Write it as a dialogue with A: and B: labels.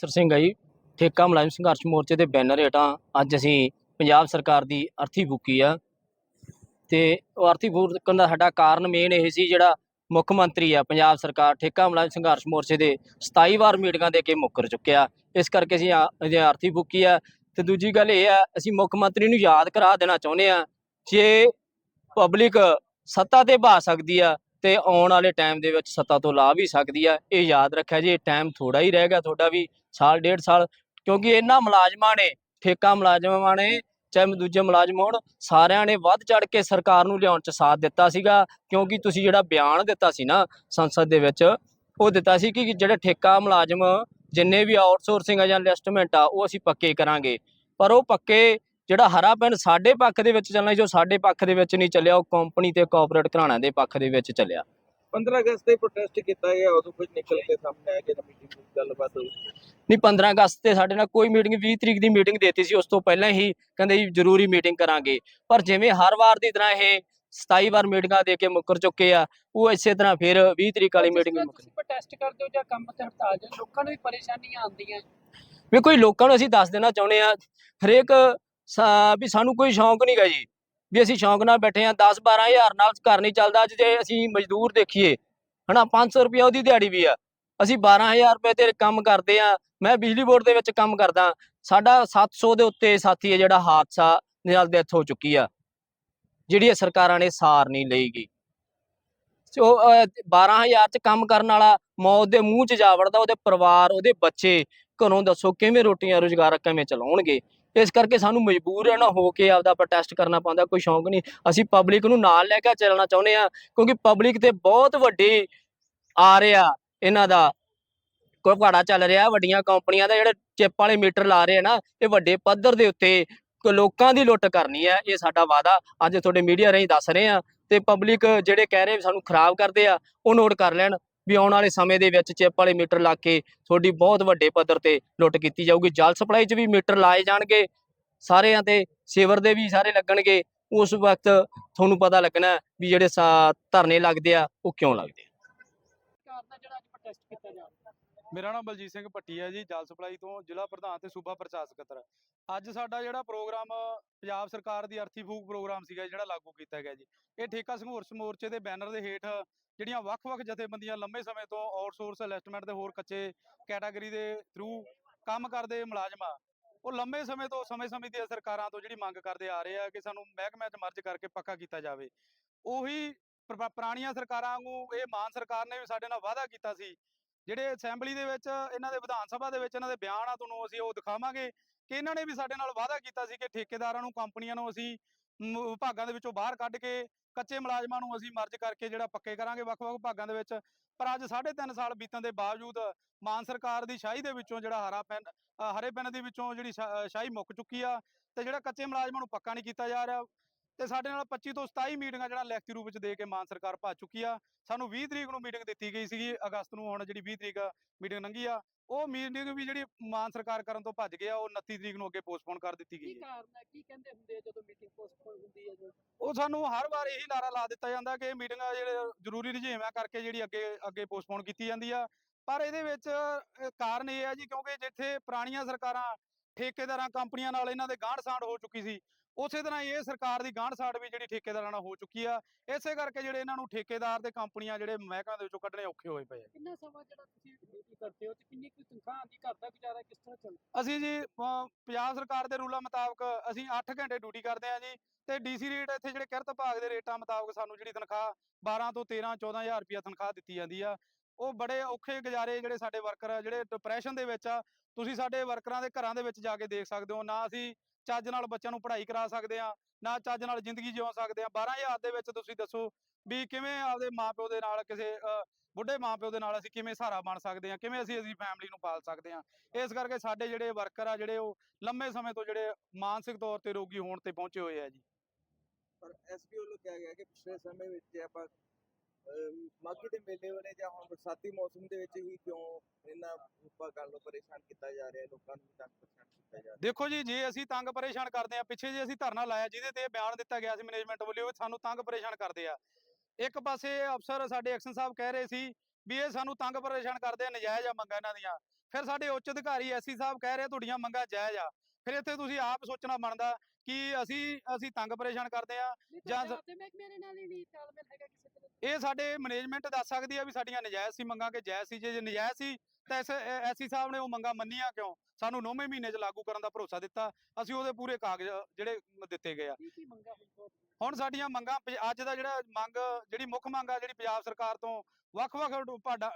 A: Sir Singh ਹੈ ਠੇਕਾ ਮੁਲਾਜ਼ਮ ਸੰਘਰਸ਼ ਮੋਰਚੇ ਦੇ ਬੈਨਰ ਹੇਠਾਂ ਅੱਜ ਅਸੀਂ ਪੰਜਾਬ ਸਰਕਾਰ ਦੀ ਅਰਥੀ ਫੂਕੀ ਆ। ਤੇ ਉਹ ਅਰਥੀ ਫੂਕਣ ਦਾ ਸਾਡਾ ਕਾਰਨ ਮੇਨ ਇਹ ਸੀ ਜਿਹੜਾ ਮੁੱਖ ਮੰਤਰੀ ਆ ਪੰਜਾਬ ਸਰਕਾਰ ਠੇਕਾ ਮੁਲਾਜ਼ਮ ਸੰਘਰਸ਼ ਮੋਰਚੇ ਦੇ 27 ਵਾਰ ਮੀਟਿੰਗਾਂ ਦੇ ਕੇ ਮੁੱਕਰ ਚੁੱਕਿਆ। ਇਸ ਕਰਕੇ ਅਸੀਂ ਆ- ਇਹਦੀ ਅਰਥੀ ਫੂਕੀ ਆ। ਤੇ ਦੂਜੀ ਗੱਲ ਇਹ ਆ, ਅਸੀਂ ਮੁੱਖ ਮੰਤਰੀ ਨੂੰ ਯਾਦ ਕਰਾ ਦੇਣਾ ਚਾਹੁੰਦੇ ਆ। ਜੇ ਪਬਲਿਕ ਸੱਤਾ ਤੇ ਬਾ ਸਕਦੀ ਆ ਤੇ ਆਉਣ ਵਾਲੇ ਟਾਈਮ ਦੇ ਵਿੱਚ ਸੱਤਾ ਤੋਂ ਲਾ ਵੀ ਸਕਦੀ ਆ। ਇਹ ਯਾਦ ਰੱਖਿਆ ਜੀ, ਇਹ ਟਾਈਮ ਥੋੜਾ ਹੀ ਰਹਿ ਗਿਆ ਤੁਹਾਡਾ ਵੀ, ਸਾਲ, ਡੇਢ ਸਾਲ, ਕਿਉਂਕਿ ਇਹਨਾਂ ਮੁਲਾਜ਼ਮਾਂ ਨੇ, ਠੇਕਾ ਮੁਲਾਜ਼ਮਾਂ ਨੇ, ਚਾਹੇ ਦੂਜੇ ਮੁਲਾਜ਼ਮ ਹੋਣ, ਸਾਰਿਆਂ ਨੇ ਵੱਧ ਚੜ ਕੇ ਸਰਕਾਰ ਨੂੰ ਲਿਆਉਣ 'ਚ ਸਾਥ ਦਿੱਤਾ ਸੀਗਾ, ਕਿਉਂਕਿ ਤੁਸੀਂ ਜਿਹੜਾ ਬਿਆਨ ਦਿੱਤਾ ਸੀ ਨਾ ਸੰਸਦ ਦੇ ਵਿੱਚ, ਉਹ ਦਿੱਤਾ ਸੀ ਕਿ ਜਿਹੜੇ ਠੇਕਾ ਮੁਲਾਜ਼ਮ ਜਿੰਨੇ ਵੀ ਆਊਟਸੋਰਸਿੰਗ ਆ ਜਾਂ ਲਿਸਟਮੈਂਟ ਆ, ਉਹ ਅਸੀਂ ਪੱਕੇ ਕਰਾਂਗੇ। ਪਰ ਉਹ ਪੱਕੇ ਜਿਹੜਾ ਹਰਾ ਪੈਨ ਸਾਡੇ ਪੱਖ ਦੇ ਵਿੱਚ ਚੱਲਣਾ ਸੀ, ਜੋ ਸਾਡੇ ਪੱਖ ਦੇ ਵਿੱਚ ਨਹੀਂ ਚੱਲਿਆ ਉਹ ਕੰਪਨੀ ਤੇ ਕਾਰਪੋਰੇਟ ਘਰਾਣਿਆਂ ਦੇ ਪੱਖ ਦੇ ਵਿੱਚ ਚੱਲਿਆ।
B: 15 ਅਗਸਤ ਤੇ ਪ੍ਰੋਟੈਸਟ ਕੀਤਾ ਗਿਆ ਉਦੋਂ ਕੁਝ ਨਿਕਲ ਕੇ ਸਾਹਮਣੇ ਆਇਆ ਕਿ ਮੀਟਿੰਗ ਵਿੱਚ ਗੱਲਬਾਤ ਹੋਈ।
A: ਨਹੀਂ 15 ਅਗਸਤ ਤੇ ਸਾਡੇ ਨਾਲ ਕੋਈ ਮੀਟਿੰਗ 20 ਤਰੀਕ ਦੀ ਮੀਟਿੰਗ ਦੇਤੀ ਸੀ ਉਸ ਤੋਂ ਪਹਿਲਾਂ ਹੀ ਕਹਿੰਦੇ ਜੀ ਜ਼ਰੂਰੀ ਮੀਟਿੰਗ ਕਰਾਂਗੇ। ਪਰ ਜਿਵੇਂ ਹਰ ਵਾਰ ਦੀ ਤਰ੍ਹਾਂ ਇਹ 27 ਵਾਰ ਮੀਟਿੰਗਾਂ ਦੇ ਕੇ ਮੁੱਕਰ ਚੁੱਕੇ ਆ ਉਹ ਇਸੇ ਤਰ੍ਹਾਂ ਫਿਰ 20 ਤਰੀਕ ਵਾਲੀ ਮੀਟਿੰਗ ਮੁੱਕਰ
C: ਪ੍ਰੋਟੈਸਟ ਕਰਦੇ ਹੋ ਜਾਂ ਕੰਮ ਤੇ ਹੜਤਾਲ ਜਾਂ ਲੋਕਾਂ ਨੂੰ ਵੀ ਪਰੇਸ਼ਾਨੀਆਂ ਆਉਂਦੀਆਂ।
A: ਵੀ ਕੋਈ ਲੋਕਾਂ ਨੂੰ ਅਸੀਂ ਦੱਸ ਦੇਣਾ ਚਾਹੁੰਦੇ ਆ ਹਰੇਕ ਵੀ ਸਾਨੂੰ ਕੋਈ ਸ਼ੌਂਕ ਨਹੀਂਗਾ ਜੀ। ਵੀ ਅਸੀਂ ਸ਼ੌਂਕ ਨਾਲ ਬੈਠੇ ਆ 10 12000 ਨਾਲ ਘਰ ਨਹੀਂ ਚੱਲਦਾ ਅੱਜ ਜੇ ਅਸੀਂ ਮਜ਼ਦੂਰ ਦੇਖੀਏ ਹਨਾ 500 ਰੁਪਏ ਉਹਦੀ ਦਿਹਾੜੀ ਵੀ ਆ। ਅਸੀਂ 12000 ਰੁਪਏ ਤੇ ਕੰਮ ਕਰਦੇ ਆ ਮੈਂ ਬਿਜਲੀ ਬੋਰਡ ਦੇ ਵਿੱਚ ਕੰਮ ਕਰਦਾ ਸਾਡਾ 700 ਦੇ ਉੱਤੇ ਸਾਥੀ ਹੈ ਜਿਹੜਾ ਹਾਦਸਾ ਨਾਲ ਡੈਥ ਹੋ ਚੁੱਕੀ ਆ ਜਿਹੜੀ ਇਹ ਸਰਕਾਰਾਂ ਨੇ ਸਾਰ ਨਹੀਂ ਲਈਗੀ। ਸੋ ਅਹ, 12000 ਚ ਕੰਮ ਕਰਨ ਵਾਲਾ ਮੌਤ ਦੇ ਮੂੰਹ ਚ ਜਾ ਵੜਦਾ ਉਹਦੇ ਪਰਿਵਾਰ ਉਹਦੇ ਬੱਚੇ ਘਰੋਂ ਦੱਸੋ ਕਿਵੇਂ ਰੋਟੀਆਂ ਰੁਜ਼ਗਾਰ ਕਿਵੇਂ ਚਲਾਉਣਗੇ? ਇਸ ਕਰਕੇ ਸਾਨੂੰ ਮਜਬੂਰ ਨਾ ਹੋ ਕੇ ਆਪਦਾ ਪ੍ਰੋਟੈਸਟ ਕਰਨਾ ਪੈਂਦਾ ਕੋਈ ਸ਼ੌਂਕ ਨਹੀਂ। ਅਸੀਂ ਪਬਲਿਕ ਨੂੰ ਨਾਲ ਲੈ ਕੇ ਚੱਲਣਾ ਚਾਹੁੰਦੇ ਆ ਕਿਉਂਕਿ ਪਬਲਿਕ ਤੇ ਬਹੁਤ ਵੱਡੀ ਆ ਰਿਹਾ ਇਹਨਾਂ ਦਾ ਕੋਈ ਘਾੜਾ ਚੱਲ ਰਿਹਾ, ਵੱਡੀਆਂ ਕੰਪਨੀਆਂ ਦਾ ਜਿਹੜੇ ਚਿੱਪ ਵਾਲੇ ਮੀਟਰ ਲਾ ਰਹੇ ਆ ਨਾ, ਇਹ ਵੱਡੇ ਪੱਧਰ ਦੇ ਉੱਤੇ ਲੋਕਾਂ ਦੀ ਲੁੱਟ ਕਰਨੀ ਹੈ, ਇਹ ਸਾਡਾ ਵਾਦਾ ਅੱਜ ਤੁਹਾਡੇ ਮੀਡੀਆ ਰਾਹੀਂ ਦੱਸ ਰਹੇ ਆ ਤੇ ਪਬਲਿਕ ਜਿਹੜੇ ਕਹਿ ਰਹੇ ਸਾਨੂੰ ਖਰਾਬ ਕਰਦੇ ਆ, ਉਹ ਨੋਟ ਕਰ ਲੈਣ। ਵੀ ਆਉਣ ਵਾਲੇ ਸਮੇਂ ਦੇ ਵਿੱਚ ਚਿੱਪ ਵਾਲੇ ਮੀਟਰ ਲਾ ਕੇ ਤੁਹਾਡੀ ਬਹੁਤ ਵੱਡੇ ਪੱਧਰ ਤੇ ਲੁੱਟ ਕੀਤੀ ਜਾਊਗੀ। ਜਲ ਸਪਲਾਈ 'ਚ ਵੀ ਮੀਟਰ ਲਾਏ ਜਾਣਗੇ, ਸਾਰਿਆਂ ਤੇ ਸੇਵਰ ਦੇ ਵੀ ਸਾਰੇ ਲੱਗਣਗੇ। ਉਸ ਵਕਤ ਤੁਹਾਨੂੰ ਪਤਾ ਲੱਗਣਾ ਵੀ ਜਿਹੜੇ ਸਾ- ਧਰਨੇ ਲੱਗਦੇ ਆ, ਉਹ ਕਿਉਂ ਲੱਗਦੇ ਆ
C: ਸਰਕਾਰ ਦਾ ਜਿਹੜਾ ਅੱਜ ਪ੍ਰੋਟੈਸਟ ਕੀਤਾ ਜਾ ਰਿਹਾ
D: ਮੇਰਾ ਨਾਮ ਬਲਜੀਤ ਸਿੰਘ ਭੱਟੀ ਹੈ ਜੀ, ਜਲ ਸਪਲਾਈ ਤੋਂ ਜ਼ਿਲ੍ਹਾ ਪ੍ਰਧਾਨ ਤੇ ਸੂਬਾ ਪ੍ਰਚਾਰ ਸਕੱਤਰ ਅੱਜ ਸਾਡਾ ਜਿਹੜਾ ਪ੍ਰੋਗਰਾਮ ਪੰਜਾਬ ਸਰਕਾਰ ਦੀ ਅਰਥੀ ਫੂਕ ਪ੍ਰੋਗਰਾਮ ਸੀਗਾ ਜਿਹੜਾ ਲਾਗੂ ਕੀਤਾ ਗਿਆ ਜੀ। ਇਹ ਠੇਕਾ ਸੰਘਰਸ਼ ਮੋਰਚੇ ਦੇ ਬੈਨਰ ਦੇ ਹੇਠ ਜਿਹੜੀਆਂ ਵੱਖ-ਵੱਖ ਜਥੇਬੰਦੀਆਂ ਲੰਮੇ ਸਮੇਂ ਤੋਂ ਆਊਟਸੋਰਸ, ਅਲੈਸਟਮੈਂਟ ਦੇ ਹੋਰ ਕੱਚੇ ਕੈਟਾਗਰੀ ਦੇ ਥਰੂ ਕੰਮ ਕਰਦੇ ਮੁਲਾਜ਼ਮਾਂ ਉਹ ਲੰਮੇ ਸਮੇਂ ਤੋਂ ਸਮੇਂ-ਸਮੇਂ ਦੀਆਂ ਸਰਕਾਰਾਂ ਤੋਂ ਜਿਹੜੀ ਮੰਗ ਕਰਦੇ ਆ ਰਹੇ ਆ ਕਿ ਸਾਨੂੰ ਮਹਿਕਮਿਆਂ 'ਚ ਮਰਜ ਕਰਕੇ ਪੱਕਾ ਕੀਤਾ ਜਾਵੇ। ਉਹੀ ਪੁਰਾਣੀਆਂ ਸਰਕਾਰਾਂ ਨੂੰ ਇਹ ਮਾਨ ਸਰਕਾਰ ਨੇ ਵੀ ਸਾਡੇ ਨਾਲ ਵਾਅਦਾ ਕੀਤਾ ਸੀ ਜਿਹੜੇ ਅਸੈਂਬਲੀ ਦੇ ਵਿੱਚ, ਇਹਨਾਂ ਦੇ ਵਿਧਾਨ ਸਭਾ ਦੇ ਵਿੱਚ ਇਹਨਾਂ ਦੇ ਬਿਆਨ ਆ, ਤੁਹਾਨੂੰ ਅਸੀਂ ਉਹ ਦਿਖਾਵਾਂਗੇ ਕਿ ਇਹਨਾਂ ਨੇ ਵੀ ਸਾਡੇ ਨਾਲ ਵਾਅਦਾ ਕੀਤਾ ਸੀ ਕਿ ਠੇਕੇਦਾਰਾਂ ਨੂੰ, ਕੰਪਨੀਆਂ ਨੂੰ ਅਸੀਂ ਵਿਭਾਗਾਂ ਦੇ ਵਿੱਚੋਂ ਬਾਹਰ ਕੱਢ ਕੇ ਕੱਚੇ ਮੁਲਾਜ਼ਮਾਂ ਨੂੰ ਅਸੀਂ ਮਰਜ ਕਰਕੇ ਜਿਹੜਾ ਪੱਕੇ ਕਰਾਂਗੇ ਵੱਖ-ਵੱਖ ਵਿਭਾਗਾਂ ਦੇ ਵਿੱਚ। ਪਰ ਅੱਜ 3.5 ਸਾਲ ਬੀਤਣ ਦੇ ਬਾਵਜੂਦ ਮਾਨ ਸਰਕਾਰ ਦੀ ਸ਼ਾਹੀ ਦੇ ਵਿੱਚੋਂ ਜਿਹੜਾ ਹਰਾ ਪੈਨ ਹਰੇ ਪੈਨ ਦੇ ਵਿੱਚੋਂ ਜਿਹੜੀ ਸ਼ਾਹੀ ਮੁੱਕ ਚੁੱਕੀ ਆ ਤੇ ਜਿਹੜਾ ਕੱਚੇ ਮੁਲਾਜ਼ਮਾਂ ਨੂੰ ਪੱਕਾ ਨਹੀਂ ਕੀਤਾ ਜਾ ਰਿਹਾ। ਤੇ ਸਾਡੇ ਨਾਲ 25 ਤੋਂ 27 ਮੀਟਿੰਗਾਂ ਜਿਹੜਾ ਲਿਖਤੀ ਰੂਪ ਵਿੱਚ ਦੇ ਕੇ ਮਾਨ ਸਰਕਾਰ ਭੱਜ ਚੁੱਕੀ ਆ। ਸਾਨੂੰ 20 ਤਰੀਕ ਨੂੰ ਮੀਟਿੰਗ ਦਿੱਤੀ ਗਈ ਸੀਗੀ ਅਗਸਤ ਨੂੰ ਹੁਣ ਜਿਹੜੀ 20 ਤਰੀਕ ਮੀਟਿੰਗ ਲੰਘੀ ਆ ਉਹ ਮੀਟਿੰਗ ਵੀ ਜਿਹੜੀ ਮਾਨ ਸਰਕਾਰ ਕਰਨ ਤੋਂ ਭੱਜ ਗਿਆ ਉਹ 29 ਤਰੀਕ ਨੂੰ ਅੱਗੇ ਪੋਸਟਪੋਨ ਕਰ ਦਿੱਤੀ
C: ਕੀ
D: ਗਈ ਹੈ
C: ਕਾਰਨ ਹੈ? ਕੀ ਕਹਿੰਦੇ ਹੁੰਦੇ ਆ ਜਦੋਂ ਮੀਟਿੰਗ ਪੋਸਟਪੋਨ ਹੁੰਦੀ ਹੈ ਜਦੋਂ
D: ਉਹ ਸਾਨੂੰ ਹਰ ਵਾਰ ਇਹੀ ਨਾਰਾ ਲਾ ਦਿੱਤਾ ਜਾਂਦਾ ਕਿ ਇਹ ਮੀਟਿੰਗਾਂ ਜਿਹੜੇ ਜ਼ਰੂਰੀ ਰੁਝੇਵਾਂ ਕਰਕੇ ਜਿਹੜੀ ਅੱਗੇ ਅੱਗੇ ਪੋਸਟਪੋਨ ਕੀਤੀ ਜਾਂਦੀ ਆ। ਪਰ ਇਹਦੇ ਵਿੱਚ ਕਾਰਨ ਇਹ ਹੈ ਜੀ ਕਿਉਂਕਿ ਜਿੱਥੇ ਪੁਰਾਣੀਆਂ ਸਰਕਾਰਾਂ ਠੇਕੇਦਾਰਾਂ ਕੰਪਨੀਆਂ ਨਾਲ ਇਹਨਾਂ ਦੇ ਗਾਂਢ ਸਾਂਢ ਹੋ ਚੁੱਕੀ ਸੀ ਉਸੇ ਤਰ੍ਹਾਂ ਇਹ ਸਰਕਾਰ ਦੀ ਗਾਂਢ ਸਾਂਢ ਵੀ ਜਿਹੜੀ ਠੇਕੇਦਾਰਾਂ ਨਾਲ ਹੋ ਚੁੱਕੀ ਆ ਇਸੇ ਕਰਕੇ ਜਿਹੜੇ ਇਹਨਾਂ ਨੂੰ ਠੇਕੇਦਾਰ ਤੇ ਕੰਪਨੀਆਂ ਜਿਹੜੇ ਮਹਿਕਮਿਆਂ ਦੇ ਵਿੱਚੋਂ ਕੱਢਣੇ ਔਖੇ ਹੋਏ ਪਏ ਆ।
C: ਕਿੰਨਾ ਸਮਾਂ ਜਿਹੜਾ ਤੁਸੀਂ ਡਿਊਟੀ ਕਰਦੇ ਹੋ ਤੇ ਕਿੰਨੀ ਕੁ ਤਨਖਾਹ ਆਉਂਦੀ ਘਰ ਦਾ ਗੁਜ਼ਾਰਾ ਕਿਸ ਤਰ੍ਹਾਂ ਚੱਲਦਾ
D: ਅਸੀਂ ਜੀ ਪੰਜਾਬ ਸਰਕਾਰ ਦੇ ਰੂਲਾਂ ਮੁਤਾਬਕ ਅਸੀਂ 8 ਘੰਟੇ ਡਿਊਟੀ ਕਰਦੇ ਹਾਂ ਜੀ ਤੇ ਡੀਸੀ ਰੇਟ ਇੱਥੇ ਜਿਹੜੇ ਕਿਰਤ ਵਿਭਾਗ ਦੇ ਰੇਟਾਂ ਮੁਤਾਬਕ ਸਾਨੂੰ ਜਿਹੜੀ ਤਨਖਾਹ 12 ਤੋਂ 13 14000 ਰੁਪਇਆ ਤਨਖਾਹ ਦਿੱਤੀ ਜਾਂਦੀ ਆ। ਉਹ ਬੜੇ ਔਖੇ ਗੁਜ਼ਾਰੇ ਜਿਹੜੇ ਸਾਡੇ ਵਰਕਰ ਆ ਜਿਹੜੇ ਡਿਪਰੈਸ਼ਨ ਦੇ ਵਿੱਚ ਆ ਤੁਸੀਂ ਸਾਡੇ ਵਰਕਰਾਂ ਦੇ ਘਰਾਂ ਦੇ ਵਿੱਚ ਜਾ ਕੇ ਦੇਖ ਸਕਦੇ ਹੋ ਨਾ ਅਸੀਂ ਚੱਜ ਨਾਲ ਬੱਚਿਆਂ ਨੂੰ ਪੜ੍ਹਾਈ ਕਰਾ ਸਕਦੇ ਆ ਨਾ ਚੱਜ ਨਾਲ ਜ਼ਿੰਦਗੀ ਜਿਉ ਸਕਦੇ ਆ 12000 ਦੇ ਵਿੱਚ ਤੁਸੀਂ ਦੱਸੋ ਵੀ ਕਿਵੇਂ ਆਪਦੇ ਮਾਪਿਓ ਦੇ ਨਾਲ ਕਿਸੇ ਬੁੱਢੇ ਮਾਪਿਓ ਦੇ ਨਾਲ ਅਸੀਂ ਕਿਵੇਂ ਸਹਾਰਾ ਬਣ ਸਕਦੇ ਆ ਕਿਵੇਂ ਅਸੀਂ ਅਸੀਂ ਫੈਮਿਲੀ ਨੂੰ ਪਾਲ ਸਕਦੇ ਆ ਇਸ ਕਰਕੇ ਸਾਡੇ ਜਿਹੜੇ ਵਰਕਰ ਆ, ਜਿਹੜੇ ਉਹ ਲੰਮੇ ਸਮੇਂ ਤੋਂ ਜਿਹੜੇ ਮਾਨਸਿਕ ਤੌਰ ਤੇ ਰੋਗੀ ਹੋਣ ਤੇ ਪਹੁੰਚੇ ਹੋਏ ਆ ਜੀ।
B: ਪਰ ਐਸਪੀ ਵੱਲੋਂ ਕਿਹਾ ਗਿਆ ਕਿ ਪਿਛਲੇ ਸਮੇਂ ਵਿੱਚ ਆਪਾਂ ਮਾਘੀ ਦੇ ਮੇਲੇ ਵਾਲੇ ਜਾਂ ਹੁਣ ਬਰਸਾਤੀ ਮੌਸਮ ਦੇ ਵਿੱਚ ਹੀ ਕਿਉਂ ਇਹਨਾਂ ਵਿਭਾਗਾਂ ਨੂੰ ਪਰੇਸ਼ਾਨ ਕੀਤਾ ਜਾ ਰਿਹਾ, ਲੋਕਾਂ ਨੂੰ ਤੰਗ ਪਰੇਸ਼ਾਨ ਕੀਤਾ ਜਾ ਰਿਹਾ?
D: ਦੇਖੋ ਜੀ, ਜੇ ਅਸੀਂ ਤੰਗ ਪਰੇਸ਼ਾਨ ਕਰਦੇ ਆ ਪਿੱਛੇ ਜੇ ਅਸੀਂ ਧਰਨਾ ਲਾਇਆ ਜਿਹਦੇ ਤੇ ਬਿਆਨ ਦਿੱਤਾ ਗਿਆ ਸੀ ਮੈਨੇਜਮੈਂਟ ਵੱਲੋਂ ਸਾਨੂੰ ਤੰਗ ਪਰੇਸ਼ਾਨ ਕਰਦੇ ਆ। ਇੱਕ ਪਾਸੇ ਅਫਸਰ ਸਾਡੇ ਐਕਸ਼ਨ ਸਾਹਿਬ ਕਹਿ ਰਹੇ ਸੀ ਵੀ ਇਹ ਸਾਨੂੰ ਤੰਗ ਪਰੇਸ਼ਾਨ ਕਰਦੇ ਆ, ਨਜਾਇਜ਼ ਆ ਮੰਗਾਂ ਇਹਨਾਂ ਦੀਆਂ। ਫਿਰ ਸਾਡੇ ਉੱਚ ਅਧਿਕਾਰੀ ਐਸੀ ਸਾਹਿਬ ਕਹਿ ਰਹੇ ਤੁਹਾਡੀਆਂ ਮੰਗਾਂ ਜਾਇਜ਼ ਆ। ਫਿਰ ਇੱਥੇ ਤੁਸੀਂ ਆਪ ਸੋਚਣਾ ਬਣਦਾ ਕਿ ਅਸੀਂ ਅਸੀਂ ਤੰਗ ਪਰੇਸ਼ਾਨ ਕਰਦੇ ਆ ਜਾਂ
C: ਤੁਹਾਡੇ ਆਪਦੇ ਮਹਿਕਮੇ ਦੇ ਨਾਲ ਹੀ ਨਹੀਂ ਤਾਲਮੇਲ ਹੈਗਾ ਕਿਸੇ ਤਰ੍ਹਾਂ ਦਾ?
D: ਇਹ ਸਾਡੇ ਮੈਨੇਜਮੈਂਟ ਦੱਸ ਸਕਦੀ ਆ ਵੀ ਸਾਡੀਆਂ ਨਜਾਇਜ਼ ਸੀ ਮੰਗਾਂ ਕਿ ਜਾਇਜ਼ ਸੀ ਜੇ ਨਜਾਇਜ਼ ਸੀ ਤਾਂ ਐਸ ਸਾਹਿਬ ਨੇ ਉਹ ਮੰਗਾਂ ਮੰਨੀਆਂ ਕਿਉਂ? ਸਾਨੂੰ 9ਵੇਂ ਮਹੀਨੇ 'ਚ ਲਾਗੂ ਕਰਨ ਦਾ ਭਰੋਸਾ ਦਿੱਤਾ ਅਸੀਂ ਉਹਦੇ ਪੂਰੇ ਕਾਗਜ਼ ਜਿਹੜੇ ਦਿੱਤੇ ਗਏ ਆ।
C: ਹੁਣ
D: ਸਾਡੀਆਂ ਮੰਗਾਂ ਅੱਜ ਦਾ ਜਿਹੜਾ ਮੰਗ ਜਿਹੜੀ ਮੁੱਖ ਮੰਗ ਆ ਜਿਹੜੀ ਪੰਜਾਬ ਸਰਕਾਰ ਤੋਂ ਵੱਖ-ਵੱਖ ਵਿਭਾਗਾਂ